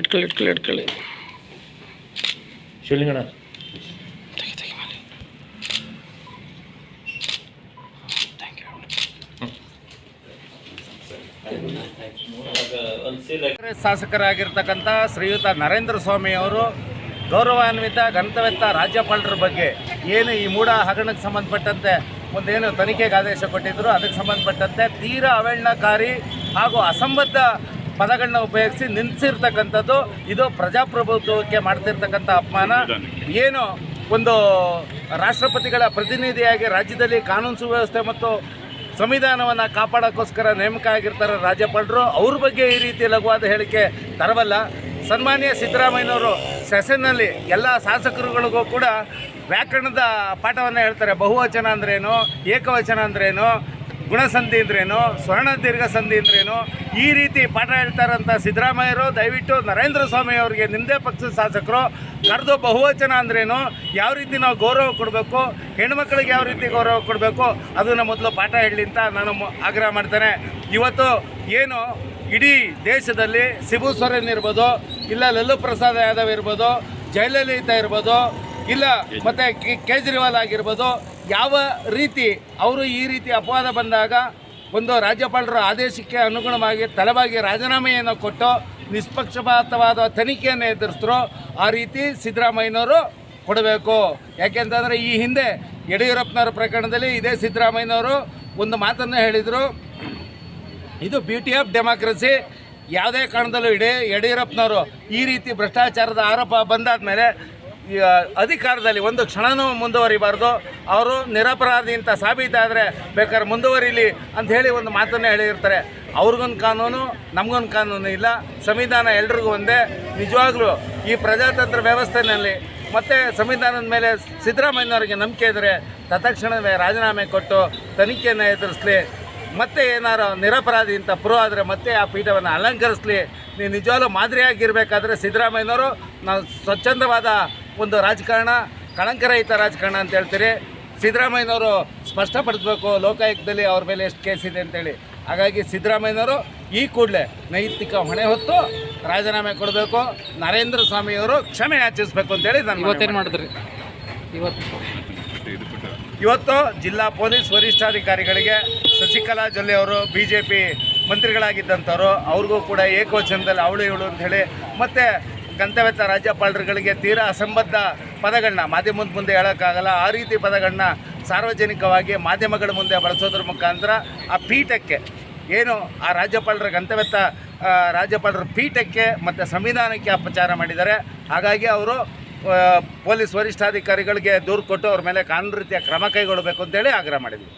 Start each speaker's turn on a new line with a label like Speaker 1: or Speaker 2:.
Speaker 1: ಇಟ್ಕೊಳ್ಳಿ ಇಟ್ಕೊಳ್ಳಿ ಇಟ್ಕೊಳ್ಳಿ.
Speaker 2: ಶಿವಲಿಂಗಣ
Speaker 1: ತೆಗಿ ತೆಗಿ ಮಾಡಿ. ಥ್ಯಾಂಕ್ ಯು
Speaker 3: ಕಾಂಗ್ರೆಸ್ ಶಾಸಕರಾಗಿರ್ತಕ್ಕಂಥ ಶ್ರೀಯುತ ನರೇಂದ್ರ ಸ್ವಾಮಿ ಅವರು ಗೌರವಾನ್ವಿತ ಗಂತವ್ಯತ್ತ ರಾಜ್ಯಪಾಲರ ಬಗ್ಗೆ ಏನು ಈ ಮೂಢ ಹಗರಣಕ್ಕೆ ಸಂಬಂಧಪಟ್ಟಂತೆ ಒಂದೇನು ತನಿಖೆಗೆ ಆದೇಶ ಕೊಟ್ಟಿದ್ದರು ಅದಕ್ಕೆ ಸಂಬಂಧಪಟ್ಟಂತೆ ತೀರಾ ಅವೇಳನಕಾರಿ ಹಾಗೂ ಅಸಂಬದ್ಧ ಪದಗಳನ್ನ ಉಪಯೋಗಿಸಿ ನಿಲ್ಲಿಸಿರ್ತಕ್ಕಂಥದ್ದು ಇದು ಪ್ರಜಾಪ್ರಭುತ್ವಕ್ಕೆ ಮಾಡ್ತಿರ್ತಕ್ಕಂಥ ಅಪಮಾನ. ಏನು ಒಂದು ರಾಷ್ಟ್ರಪತಿಗಳ ಪ್ರತಿನಿಧಿಯಾಗಿ ರಾಜ್ಯದಲ್ಲಿ ಕಾನೂನು ಸುವ್ಯವಸ್ಥೆ ಮತ್ತು ಸಂವಿಧಾನವನ್ನು ಕಾಪಾಡೋಕ್ಕೋಸ್ಕರ ನೇಮಕ ಆಗಿರ್ತಾರೆ ರಾಜ್ಯಪಾಲರು. ಅವ್ರ ಬಗ್ಗೆ ಈ ರೀತಿ ಲಘುವಾದ ಹೇಳಿಕೆ ತರವಲ್ಲ. ಸನ್ಮಾನ್ಯ ಸಿದ್ದರಾಮಯ್ಯನವರು ಸೆಷನ್ನಲ್ಲಿ ಎಲ್ಲ ಶಾಸಕರುಗಳಿಗೂ ಕೂಡ ವ್ಯಾಕರಣದ ಪಾಠವನ್ನು ಹೇಳ್ತಾರೆ. ಬಹುವಚನ ಅಂದ್ರೇನು ಏಕವಚನ ಅಂದ್ರೇನು ಗುಣಸಂಧಿ ಅಂದ್ರೇನು? ಸ್ವರ್ಣ ದೀರ್ಘ ಸಂಧಿ ಅಂದ್ರೇನು? ಈ ರೀತಿ ಪಾಠ ಹೇಳ್ತಾರಂಥ ಸಿದ್ದರಾಮಯ್ಯರು, ದಯವಿಟ್ಟು ನರೇಂದ್ರ ಸ್ವಾಮಿ ಅವರಿಗೆ ನಿಮ್ಮದೇ ಪಕ್ಷದ ಶಾಸಕರು, ಕರೆದು ಬಹುವಚನ ಅಂದ್ರೇನು? ಯಾವ ರೀತಿ ನಾವು ಗೌರವ ಕೊಡಬೇಕು? ಹೆಣ್ಮಕ್ಳಿಗೆ ಯಾವ ರೀತಿ ಗೌರವ ಕೊಡಬೇಕು? ಅದನ್ನು ಮೊದಲು ಪಾಠ ಹೇಳಿ ಅಂತ ನಾನು ಆಗ್ರಹ ಮಾಡ್ತೇನೆ. ಇವತ್ತು ಏನು ಇಡೀ ದೇಶದಲ್ಲಿ ಸಿಬು ಸೊರೇನ್ ಇರ್ಬೋದು, ಇಲ್ಲ ಲಲ್ಲು ಪ್ರಸಾದ್ ಯಾದವ್ ಇರ್ಬೋದು, ಜಯಲಲಿತಾ ಇರ್ಬೋದು, ಇಲ್ಲ ಮತ್ತು ಕೇಜ್ರಿವಾಲ್ ಆಗಿರ್ಬೋದು ಯಾವ ರೀತಿ ಅವರು ಈ ರೀತಿ ಅಪವಾದ ಬಂದಾಗ ಒಂದು ರಾಜ್ಯಪಾಲರ ಆದೇಶಕ್ಕೆ ಅನುಗುಣವಾಗಿ ತಲೆಬಾಗಿ ರಾಜೀನಾಮೆಯನ್ನು ಕೊಟ್ಟು ನಿಷ್ಪಕ್ಷಪಾತವಾದ ತನಿಖೆಯನ್ನು ಎದುರಿಸಿದ್ರು ಆ ರೀತಿ ಸಿದ್ದರಾಮಯ್ಯನವರು ಕೊಡಬೇಕು. ಯಾಕೆಂತಂದರೆ ಈ ಹಿಂದೆ ಯಡಿಯೂರಪ್ಪನವರ ಪ್ರಕರಣದಲ್ಲಿ ಇದೇ ಸಿದ್ದರಾಮಯ್ಯನವರು ಒಂದು ಮಾತನ್ನು ಹೇಳಿದರು, ಇದು ಬ್ಯೂಟಿ ಆಫ್ ಡೆಮಾಕ್ರಸಿ, ಯಾವುದೇ ಕಾರಣದಲ್ಲೂ ಇಡೀ ಯಡಿಯೂರಪ್ಪನವರು ಈ ರೀತಿ ಭ್ರಷ್ಟಾಚಾರದ ಆರೋಪ ಬಂದಾದ ಮೇಲೆ ಅಧಿಕಾರದಲ್ಲಿ ಒಂದು ಕ್ಷಣನೂ ಮುಂದುವರಿಬಾರ್ದು. ಅವರು ನಿರಪರಾಧಿ ಅಂತ ಸಾಬೀತಾದರೆ ಬೇಕಾದ್ರೆ ಮುಂದುವರಿಲಿ ಅಂತ ಹೇಳಿ ಒಂದು ಮಾತನ್ನು ಹೇಳಿರ್ತಾರೆ. ಅವ್ರಿಗೊಂದು ಕಾನೂನು, ನಮಗೊಂದು ಕಾನೂನು ಇಲ್ಲ. ಸಂವಿಧಾನ ಎಲ್ರಿಗೂ ಒಂದೇ. ನಿಜವಾಗ್ಲೂ ಈ ಪ್ರಜಾತಂತ್ರ ವ್ಯವಸ್ಥೆಯಲ್ಲಿ ಮತ್ತು ಸಂವಿಧಾನದ ಮೇಲೆ ಸಿದ್ದರಾಮಯ್ಯನವರಿಗೆ ನಂಬಿಕೆ ಇದ್ದರೆ ತತ್ಕ್ಷಣವೇ ರಾಜೀನಾಮೆ ಕೊಟ್ಟು ತನಿಖೆಯನ್ನು ಎದುರಿಸಲಿ. ಮತ್ತೆ ಏನಾರು ನಿರಪರಾಧಿ ಅಂತ ಪ್ರೂವ್ ಆದರೆ ಮತ್ತೆ ಆ ಪೀಠವನ್ನು ಅಲಂಕರಿಸಲಿ. ನೀವು ನಿಜವಾಗ್ಲೂ ಮಾದರಿಯಾಗಿರಬೇಕಾದ್ರೆ ಸಿದ್ದರಾಮಯ್ಯನವರು ನಾವು ಸ್ವಚ್ಛಂದವಾದ ಒಂದು ರಾಜಕಾರಣ ಕಳಂಕರಹಿತ ರಾಜಕಾರಣ ಅಂತ ಹೇಳ್ತೀರಿ. ಸಿದ್ದರಾಮಯ್ಯನವರು ಸ್ಪಷ್ಟಪಡಿಸ್ಬೇಕು ಲೋಕಾಯುಕ್ತದಲ್ಲಿ ಅವ್ರ ಮೇಲೆ ಎಷ್ಟು ಕೇಸ್ ಇದೆ ಅಂತೇಳಿ. ಹಾಗಾಗಿ ಸಿದ್ದರಾಮಯ್ಯನವರು ಈ ಕೂಡಲೇ ನೈತಿಕ ಹೊಣೆ ಹೊತ್ತು ರಾಜೀನಾಮೆ ಕೊಡಬೇಕು. ನರೇಂದ್ರ ಸ್ವಾಮಿಯವರು ಕ್ಷಮೆ ಯಾಚಿಸಬೇಕು ಅಂತೇಳಿ ನಾನು
Speaker 1: ಇವತ್ತೇನು ಮಾಡಿದ್ರಿ? ಇವತ್ತು.
Speaker 3: ಇವತ್ತು ಜಿಲ್ಲಾ ಪೊಲೀಸ್ ವರಿಷ್ಠಾಧಿಕಾರಿಗಳಿಗೆ ಶಶಿಕಲಾ ಜೊಲ್ಲೆ ಅವರು ಬಿ ಜೆ ಪಿ ಮಂತ್ರಿಗಳಾಗಿದ್ದಂಥವ್ರು ಅವ್ರಿಗೂ ಕೂಡ ಏಕವಚನದಲ್ಲಿ ಅವಳು ಇವಳು ಅಂತ ಹೇಳಿ ಮತ್ತು ಗಂತವ್ಯತ ರಾಜ್ಯಪಾಲರುಗಳಿಗೆ ತೀರಾ ಅಸಂಬದ್ಧ ಪದಗಳನ್ನ ಮಾಧ್ಯಮದ ಮುಂದೆ ಹೇಳೋಕ್ಕಾಗಲ್ಲ. ಆ ರೀತಿ ಪದಗಳನ್ನ ಸಾರ್ವಜನಿಕವಾಗಿ ಮಾಧ್ಯಮಗಳ ಮುಂದೆ ಬಳಸೋದ್ರ ಮುಖಾಂತರ ಆ ಪೀಠಕ್ಕೆ ಏನು ಆ ರಾಜ್ಯಪಾಲರ ಗಂತವ್ಯತ ರಾಜ್ಯಪಾಲರ ಪೀಠಕ್ಕೆ ಮತ್ತು ಸಂವಿಧಾನಕ್ಕೆ ಅಪಚಾರ ಮಾಡಿದ್ದಾರೆ. ಹಾಗಾಗಿ ಅವರು ಪೊಲೀಸ್ ವರಿಷ್ಠಾಧಿಕಾರಿಗಳಿಗೆ ದೂರು ಕೊಟ್ಟು ಅವ್ರ ಮೇಲೆ ಕಾನೂನು ರೀತಿಯ ಕ್ರಮ ಕೈಗೊಳ್ಳಬೇಕು ಅಂತೇಳಿ ಆಗ್ರಹ ಮಾಡಿದ್ವಿ.